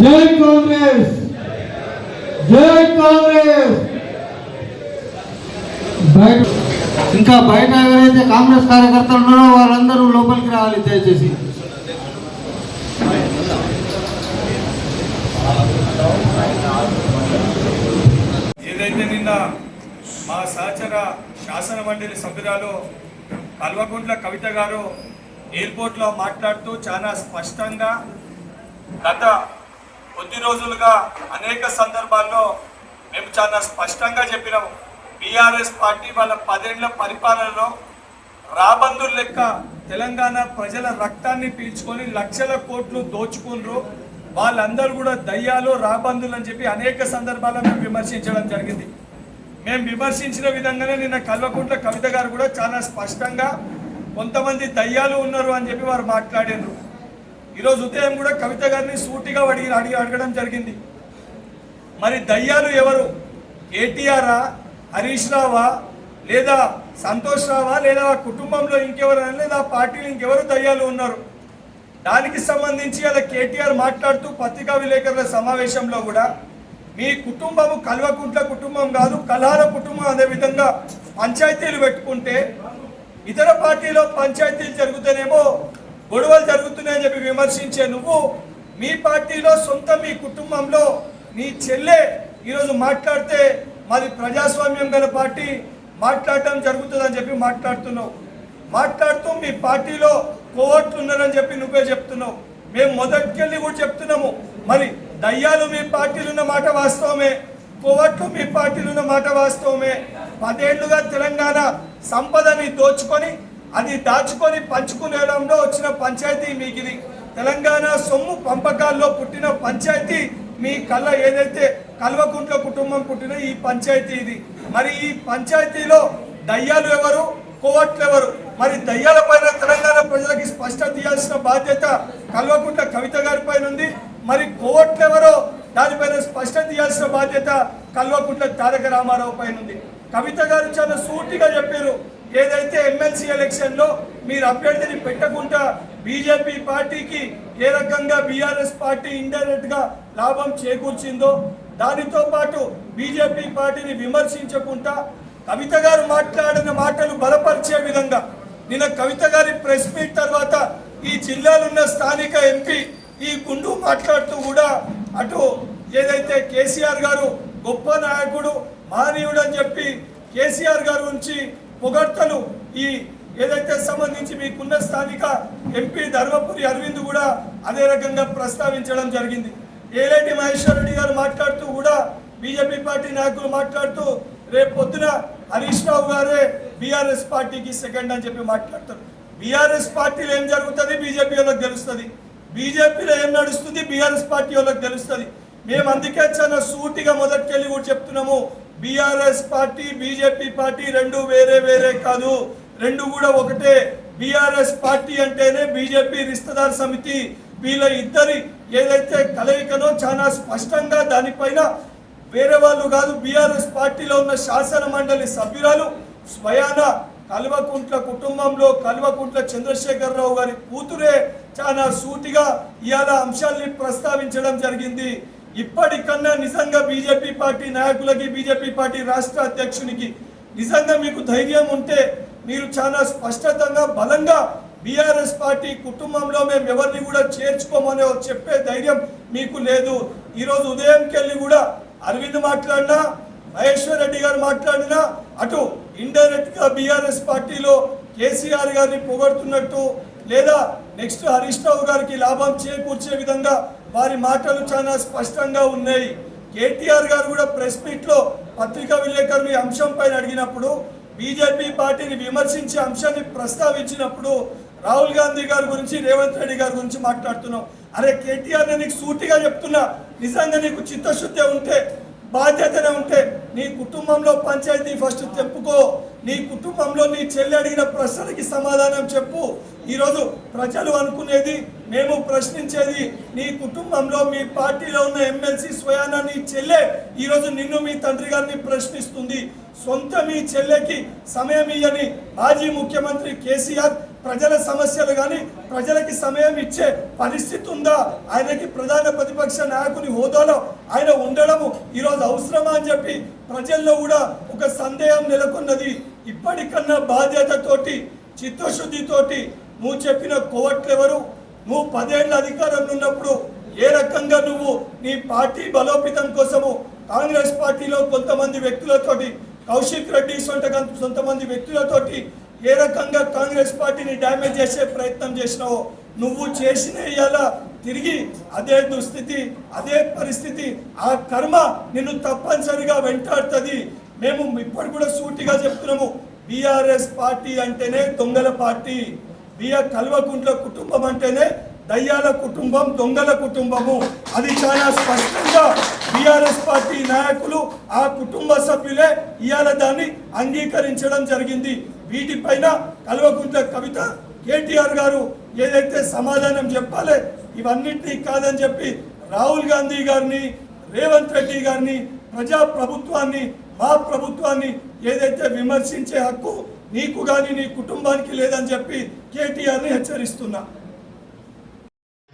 జై కాంగ్రెస్! జై కాంగ్రెస్! బయట ఇంకా బయట ఎవరైతే కాంగ్రెస్ కార్యకర్తలు ఉన్నారో వారందరూ లోపలికి రావాలి దయచేసి. ఏదైతే నిన్న మా సహచర శాసన మండలి సభ్యురాలు కల్వకుంట్ల కవిత గారు ఎయిర్పోర్ట్లో మాట్లాడుతూ చాలా స్పష్టంగా గత కొద్ది రోజులుగా అనేక సందర్భాల్లో మేము చాలా స్పష్టంగా చెప్పినాము. బీఆర్ఎస్ పార్టీ వాళ్ళ పదేళ్ళ పరిపాలనలో రాబందుల లెక్క తెలంగాణ ప్రజల రక్తాన్ని పీల్చుకొని లక్షల కోట్లు దోచుకుండ్రు వాళ్ళందరూ కూడా దయ్యాలు రాబందులు అని చెప్పి అనేక సందర్భాల్లో మేము విమర్శించడం జరిగింది. మేము విమర్శించిన విధంగానే నిన్న కల్వకుంట్ల కవిత గారు కూడా చాలా స్పష్టంగా కొంతమంది దయ్యాలు ఉన్నారు అని చెప్పి వారు మాట్లాడారు ఈరోజు ఉదయం కూడా కవిత గారిని సూటిగా అడిగి అడిగి అడగడం జరిగింది. మరి దయ్యాలు ఎవరు? కేటీఆరా హరీష్ రావా? లేదా సంతోష్ రావా? లేదా ఆ కుటుంబంలో ఇంకెవరు? లేదా ఆ పార్టీలో ఇంకెవరు దయ్యాలు ఉన్నారు? దానికి సంబంధించి అలా కేటీఆర్ మాట్లాడుతూ పత్రికా విలేకరుల సమావేశంలో కూడా మీ కుటుంబము కల్వకుంట్ల కుటుంబం కాదు కలహార కుటుంబం అదే విధంగా పంచాయతీలు పెట్టుకుంటే ఇతర పార్టీలో పంచాయతీలు జరుగుతేనేమో గొడవలు జరుగుతున్నాయని చెప్పి విమర్శించే నువ్వు మీ పార్టీలో సొంత మీ కుటుంబంలో నీ చెల్లె ఈరోజు మాట్లాడితే మాది ప్రజాస్వామ్యం గల పార్టీ మాట్లాడటం జరుగుతుందని చెప్పి మాట్లాడుతున్నావు. మాట్లాడుతూ మీ పార్టీలో కోవట్లు ఉన్నారని చెప్పి నువ్వే చెప్తున్నావు. మేము మొదటికెళ్ళి కూడా చెప్తున్నాము. మరి దయ్యాలు మీ పార్టీలు ఉన్న మాట వాస్తవమే కోవట్లు మీ పార్టీలు ఉన్న మాట వాస్తవమే. పదేళ్ళుగా తెలంగాణ సంపదని దోచుకొని అది దాచుకొని పంచుకునేడంలో వచ్చిన పంచాయతీ మీకు ఇది. తెలంగాణ సొమ్ము పంపకాల్లో పుట్టిన పంచాయతీ మీ కళ్ళ ఏదైతే కల్వకుంట్ల కుటుంబం పుట్టిన ఈ పంచాయతీ ఇది. మరి ఈ పంచాయతీలో దయ్యాలు ఎవరు? కోవట్లు ఎవరు? మరి దయ్యాల పైన తెలంగాణ ప్రజలకి స్పష్టత ఇవ్వాల్సిన బాధ్యత కల్వకుంట్ల కవిత గారి పైన ఉంది. మరి కోవట్లు ఎవరో? దానిపైన స్పష్టత ఇవ్వాల్సిన బాధ్యత కల్వకుంట్ల తారక రామారావు పైన ఉంది. కవిత గారు చాలా సూటిగా చెప్పారు. ఏదైతే ఎమ్మెల్సీ ఎలక్షన్లో మీరు అభ్యర్థిని పెట్టకుండా బీజేపీ పార్టీకి ఏ రకంగా బీఆర్ఎస్ పార్టీ ఇండైరెక్ట్గా లాభం చేకూర్చిందో దానితో పాటు బీజేపీ పార్టీని విమర్శించకుండా కవిత గారు మాట్లాడిన మాటలు బలపరిచే విధంగా నిన్న కవిత గారి ప్రెస్ మీట్ తర్వాత ఈ జిల్లాలున్న స్థానిక ఎంపీ ఈ గుండు మాట్లాడుతూ కూడా అటు ఏదైతే కేసీఆర్ గారు గొప్ప నాయకుడు మహనీయుడు అని చెప్పి కేసీఆర్ గారి గురించి పొగడ్తలు ఈ ఏదైతే సంబంధించి మీకున్న స్థానిక ఎంపీ ధర్మపురి అరవింద్ కూడా అదే రకంగా ప్రస్తావించడం జరిగింది. ఏలేటి మహేశ్వర్ రెడ్డి గారు మాట్లాడుతూ కూడా బీజేపీ పార్టీ నాయకులు మాట్లాడుతూ రేపు పొద్దున హరీష్ రావు గారే బీఆర్ఎస్ పార్టీకి సెకండ్ అని చెప్పి మాట్లాడతారు. బీఆర్ఎస్ పార్టీలో ఏం జరుగుతుంది? బీజేపీ వాళ్ళకి తెలుస్తుంది. బీజేపీలో ఏం నడుస్తుంది? బీఆర్ఎస్ పార్టీ వాళ్ళకి తెలుస్తుంది. మేము అందుకే చాలా సూటిగా మొదటికెళ్ళి కూడా చెప్తున్నాము. బీఆర్ఎస్ పార్టీ బీజేపీ పార్టీ రెండు వేరే వేరే కాదు. రెండు కూడా ఒకటే. బీఆర్ఎస్ పార్టీ అంటేనే బీజేపీ రిస్తదార్ సమితి. వీళ్ళ ఇద్దరి ఏదైతే కలయికనో చాలా స్పష్టంగా దానిపైన వేరే వాళ్ళు కాదు బీఆర్ఎస్ పార్టీలో ఉన్న శాసన మండలి సభ్యురాలు స్వయాన కల్వకుంట్ల కుటుంబంలో కల్వకుంట్ల చంద్రశేఖరరావు గారి కూతురే చాలా సూటిగా ఇవాళ అంశాల్ని ప్రస్తావించడం జరిగింది. ఇప్పటికన్నా నిజంగా బీజేపీ పార్టీ నాయకులకి బీజేపీ పార్టీ రాష్ట్ర అధ్యక్షునికి నిజంగా మీకు ధైర్యం ఉంటే మీరు చాలా స్పష్టతంగా బలంగా బీఆర్ఎస్ పార్టీ కుటుంబంలో మేము ఎవరిని కూడా చేర్చుకోమని చెప్పే ధైర్యం మీకు లేదు. ఈరోజు ఉదయంకెళ్ళి కూడా అరవింద్ మాట్లాడినా మహేశ్వర్ రెడ్డి గారు మాట్లాడినా అటు ఇండైరెక్ట్గా బీఆర్ఎస్ పార్టీలో కేసీఆర్ గారిని పొగడుతున్నట్టు లేదా నెక్స్ట్ హరీష్ రావు గారికి లాభం చేకూర్చే విధంగా వారి మాటలు చాలా స్పష్టంగా ఉన్నాయి. కేటీఆర్ గారు కూడా ప్రెస్ మీట్లో పత్రికా విలేకరులు ఈ అంశం పైన అడిగినప్పుడు బీజేపీ పార్టీని విమర్శించే అంశాన్ని ప్రస్తావించినప్పుడు రాహుల్ గాంధీ గారి గురించి రేవంత్ రెడ్డి గారి గురించి మాట్లాడుతున్నాం. అరే కేటీఆర్ నేను నీకు సూటిగా చెప్తున్నా నిజంగా నీకు చిత్తశుద్ధి ఉంటే బాధ్యతనే ఉంటే నీ కుటుంబంలో పంచాయతీ ఫస్ట్ చెప్పుకో నీ కుటుంబంలో నీ చెల్లి అడిగిన ప్రశ్నలకి సమాధానం చెప్పు. ఈరోజు ప్రజలు అనుకునేది మేము ప్రశ్నించేది నీ కుటుంబంలో మీ పార్టీలో ఉన్న ఎమ్మెల్సీ స్వయాన నీ చెల్లె ఈరోజు నిన్ను మీ తండ్రి గారిని ప్రశ్నిస్తుంది. సొంత మీ చెల్లెకి సమయం ఇయ్యని మాజీ ముఖ్యమంత్రి కేసీఆర్ ప్రజల సమస్యలు కానీ ప్రజలకి సమయం ఇచ్చే పరిస్థితి ఉందా? ఆయనకి ప్రధాన ప్రతిపక్ష నాయకుని హోదాలో ఆయన ఉండడము ఈరోజు అవసరమా అని చెప్పి ప్రజల్లో కూడా ఒక సందేహం నెలకొన్నది. ఇప్పటికన్నా బాధ్యతతోటి చిత్తశుద్ధితోటి నువ్వు చెప్పిన కోవట్లు ఎవరు? నువ్వు పదేళ్ళ అధికారంలో ఉన్నప్పుడు ఏ రకంగా నువ్వు నీ పార్టీ బలోపేతం కోసము కాంగ్రెస్ పార్టీలో కొంతమంది వ్యక్తులతోటి కౌశిక్ రెడ్డి సొంత కొంతమంది వ్యక్తులతోటి ఏ రకంగా కాంగ్రెస్ పార్టీని డ్యామేజ్ చేసే ప్రయత్నం చేసినావో నువ్వు చేసిన ఇలా తిరిగి అదే దుస్థితి అదే పరిస్థితి ఆ కర్మ నిన్ను తప్పనిసరిగా వెంటాడుతుంది. మేము ఇప్పుడు కూడా సూటిగా చెప్తున్నాము బీఆర్ఎస్ పార్టీ అంటేనే దొంగల పార్టీ బిఆర్ కల్వకుంట్ల కుటుంబం అంటేనే దయ్యాల కుటుంబం దొంగల కుటుంబము. అది చాలా స్పష్టంగా బీఆర్ఎస్ పార్టీ నాయకులు ఆ కుటుంబ సభ్యులే ఇవాళ దాన్ని అంగీకరించడం జరిగింది. వీటిపైన కల్వకుంట్ల కవిత కేటీఆర్ గారు ఏదైతే సమాధానం చెప్పాలి ఇవన్నింటినీ కాదని చెప్పి రాహుల్ గాంధీ గారిని రేవంత్ రెడ్డి గారిని ప్రజా ప్రభుత్వాన్ని మా ప్రభుత్వాన్ని ఏదైతే విమర్శించే హక్కు నీకు కానీ నీ కుటుంబానికి లేదని చెప్పి కేటీఆర్ని హెచ్చరిస్తున్నా.